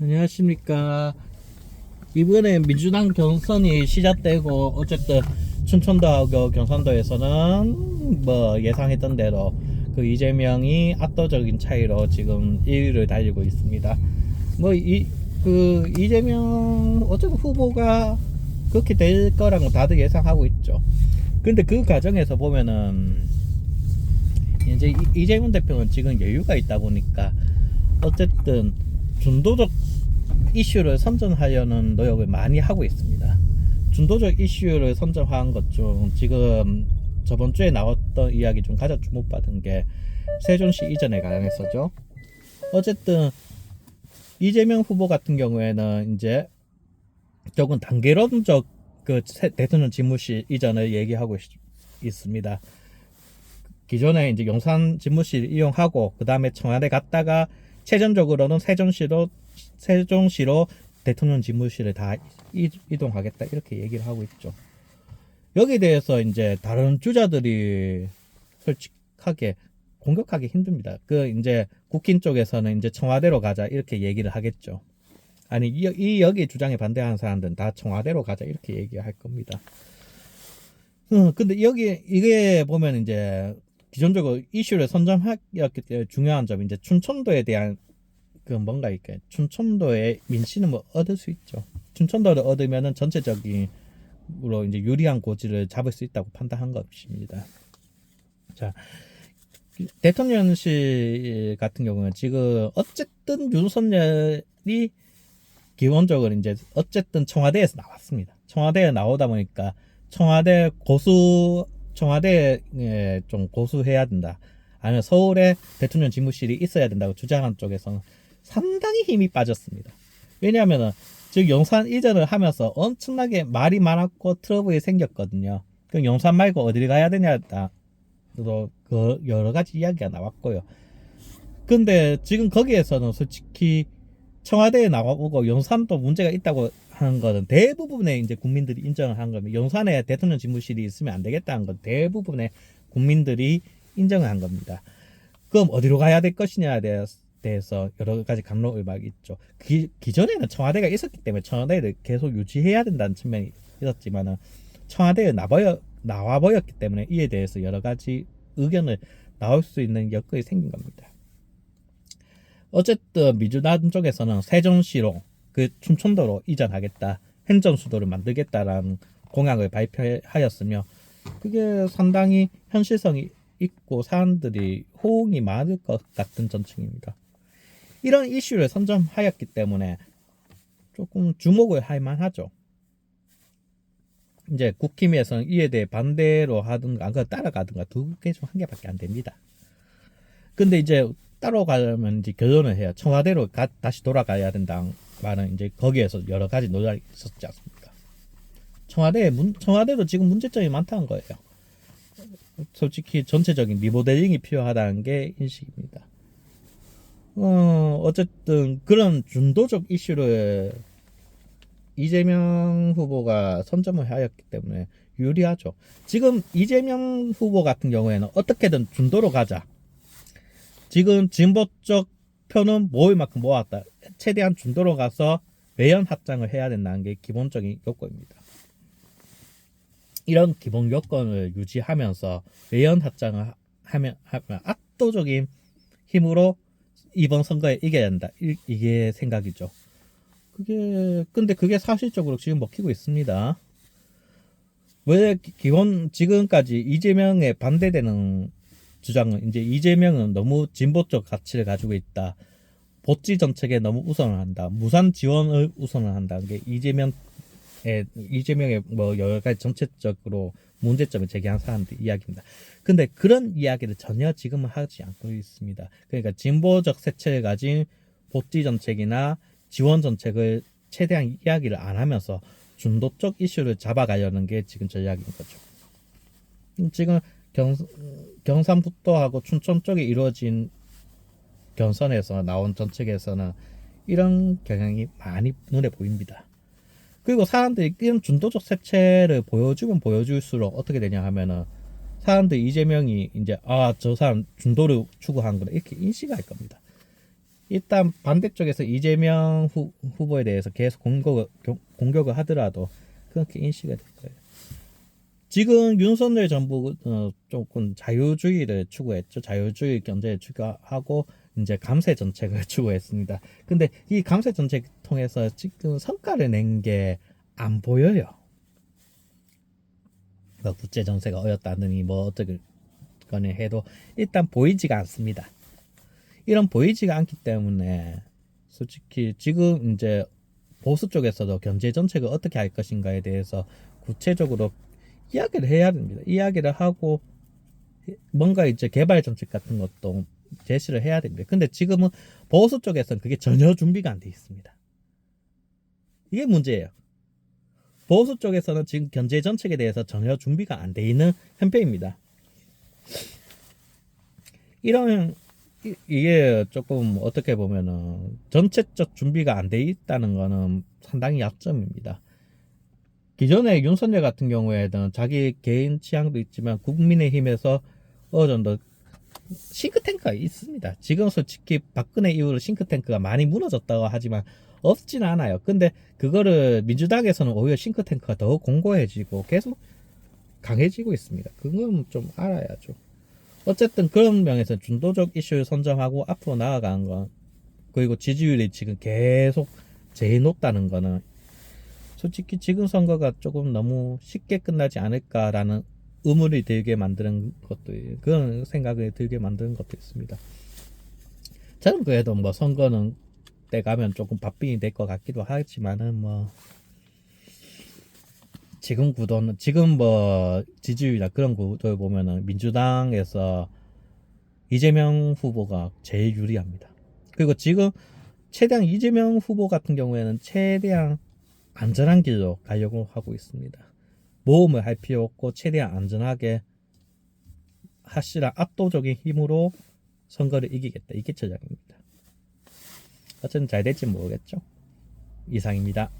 안녕하십니까. 이번에 민주당 경선이 시작되고 어쨌든 춘천도하고 경산도에서는 뭐 예상했던 대로 그 이재명이 압도적인 차이로 지금 1위를 달리고 있습니다. 뭐 이 그 이재명 어쨌든 후보가 그렇게 될 거라고 다들 예상하고 있죠. 근데 그 과정에서 보면은 이제 이- 이재명 대표는 지금 여유가 있다 보니까 어쨌든 중도적 이슈를 선전하려는 노력을 많이 하고 있습니다. 중도적 이슈를 선전한 것 중 지금 저번 주에 나왔던 이야기 중 가장 주목받은 게 세종시 이전에 관련해서죠. 어쨌든 이재명 후보 같은 경우에는 이제 조금 단계론적 그 세- 대통령 집무실 이전을 얘기하고 있, 있습니다. 기존에 이제 용산 집무실 이용하고 그 다음에 청와대 갔다가 최종적으로는 세종시로 세종시로 대통령 집무실을 다 이- 이동하겠다 이렇게 얘기를 하고 있죠. 여기에 대해서 이제 다른 주자들이 솔직하게 공격하기 힘듭니다. 그 이제 국힘 쪽에서는 이제 청와대로 가자 이렇게 얘기를 하겠죠. 아니 이, 이 여기 주장에 반대하는 사람들은 다 청와대로 가자 이렇게 얘기할 겁니다. 음, 근데 여기 이게 보면 이제 기존적으로 이슈를 선점하였기 때문에 중요한 점이 이제 춘천도에 대한 그 뭔가 이렇게 춘천도의 민심을 뭐 얻을 수 있죠. 춘천도를 얻으면은 전체적으로 이제 유리한 고지를 잡을 수 있다고 판단한 것입니다. 자, 대통령실 같은 경우는 지금 어쨌든 윤석열이 기본적으로 이제 어쨌든 청와대에서 나왔습니다. 청와대에 나오다 보니까 청와대 고수 청와대에 좀 고수해야 된다. 아니면 서울에 대통령 집무실이 있어야 된다고 주장한 쪽에서는 상당히 힘이 빠졌습니다. 왜냐하면은 즉 용산 이전을 하면서 엄청나게 말이 많았고 트러블이 생겼거든요. 그 용산 말고 어디를 가야 되냐도 그 여러 가지 이야기가 나왔고요. 근데 지금 거기에서는 솔직히 청와대에 나와보고 용산도 문제가 있다고 하는 거는 대부분의 이제 국민들이 인정을 한 겁니다. 용산에 대통령 집무실이 있으면 안 되겠다는 건 대부분의 국민들이 인정을 한 겁니다. 그럼 어디로 가야 될 것이냐에 대해서 여러 가지 막 있죠. 기, 기존에는 청와대가 있었기 때문에 청와대를 계속 유지해야 된다는 측면이 있었지만은 청와대에 나버려 나와 버렸기 때문에 이에 대해서 여러 가지 의견을 나올 수 있는 여건이 생긴 겁니다. 어쨌든 민주당 쪽에서는 세종시로 그 춘천도로 이전하겠다, 행정 수도를 만들겠다라는 공약을 발표하였으며 그게 상당히 현실성이 있고 사람들이 호응이 많을 것 같은 전층입니다. 이런 이슈를 선점하였기 때문에 조금 주목을 할 만하죠. 이제 국힘에서는 이에 대해 반대로 하든가 그걸 따라가든가 두 개 중 한 개밖에 안 됩니다. 근데 이제 따로 가려면 이제 결론을 해요. 청와대로 가- 다시 돌아가야 된다. 말은 이제 거기에서 여러 가지 논란이 있었지 않습니까? 청와대 문, 청와대도 지금 문제점이 많다는 거예요. 솔직히 전체적인 리모델링이 필요하다는 게 인식입니다. 어, 어쨌든 그런 중도적 이슈를 이재명 후보가 선점을 하였기 때문에 유리하죠. 지금 이재명 후보 같은 경우에는 어떻게든 중도로 가자. 지금 진보 쪽 표는 모을 만큼 모았다. 최대한 중도로 가서 외연 확장을 해야 된다는 게 기본적인 요건입니다. 이런 기본 요건을 유지하면서 외연 확장을 하- 하면, 하면 압도적인 힘으로 이번 선거에 이겨야 된다. 이, 이게 생각이죠. 그게 근데 그게 사실적으로 지금 먹히고 있습니다. 왜 기- 기본 지금까지 이재명에 반대되는 주장은 이제 이재명은 너무 진보 적 가치를 가지고 있다. 복지 정책에 너무 우선을 한다. 무산 지원을 우선을 한다는 게 이재명의 이재명의 뭐 여러 가지 정책적으로 문제점을 제기한 사람들 이야기입니다. 근데 그런 이야기를 전혀 지금은 하지 않고 있습니다. 그러니까 진보적 색채를 가진 복지 정책이나 지원 정책을 최대한 이야기를 안 하면서 중도적 이슈를 잡아가려는 게 지금 전략인 거죠. 음, 지금 경, 경상북도하고 춘천 쪽에 이루어진 경선에서 나온 정책에서는 이런 경향이 많이 눈에 보입니다. 그리고 사람들이 이런 중도적 색채를 보여주면 보여줄수록 어떻게 되냐 하면은 사람들이 이재명이 이제 아 저 사람 중도를 추구한 거다 이렇게 인식할 겁니다. 일단 반대쪽에서 이재명 후, 후보에 대해서 계속 공격, 공격을 하더라도 그렇게 인식이 될 거예요. 지금 윤석열 정부 어, 조금 자유주의를 추구했죠. 자유주의 경제를 추구하고 이제 감세 정책을 추구했습니다. 근데 이 감세 정책 통해서 지금 성과를 낸 게 안 보여요. 뭐 국제 정세가 어렵다느니 뭐 어떻게 거네 해도 일단 보이지가 않습니다. 이런 보이지가 않기 때문에 솔직히 지금 이제 보수 쪽에서도 경제 정책을 어떻게 할 것인가에 대해서 구체적으로 이야기를 해야 됩니다. 이야기를 하고 뭔가 이제 개발 정책 같은 것도 제시를 해야 됩니다. 근데 지금은 보수 쪽에서는 그게 전혀 준비가 안 돼 있습니다. 이게 문제예요. 보수 쪽에서는 지금 경제 정책에 대해서 전혀 준비가 안 돼 있는 형편입니다. 이런 이- 이게 조금 어떻게 보면은 전체적 준비가 안 돼 있다는 거는 상당히 약점입니다. 기존에 윤석열 같은 경우에는 자기 개인 취향도 있지만 국민의힘에서 어느 정도 싱크탱크가 있습니다. 지금 솔직히 박근혜 이후로 싱크탱크가 많이 무너졌다고 하지만 없지는 않아요. 근데 그거를 민주당에서는 오히려 싱크탱크가 더 공고해지고 계속 강해지고 있습니다. 그건 좀 알아야죠. 어쨌든 그런 면에서 중도적 이슈를 선점하고 앞으로 나아가는 건 그리고 지지율이 지금 계속 제일 높다는 거는 솔직히 지금 선거가 조금 너무 쉽게 끝나지 않을까라는 의문이 들게 만드는 것도 그런 생각을 들게 만드는 것도 있습니다. 저는 그래도 뭐 선거는 때 가면 조금 바삐이 될 것 같기도 하지만은 뭐 지금 구도는 지금 뭐 지지율이나 그런 구도를 보면은 민주당에서 이재명 후보가 제일 유리합니다. 그리고 지금 최대한 이재명 후보 같은 경우에는 최대한 안전한 길로 가려고 하고 있습니다. 모험을 할 필요 없고 최대한 안전하게 확실한 압도적인 힘으로 선거를 이기겠다. 이게 전략입니다. 어쨌든 잘 될지 모르겠죠. 이상입니다.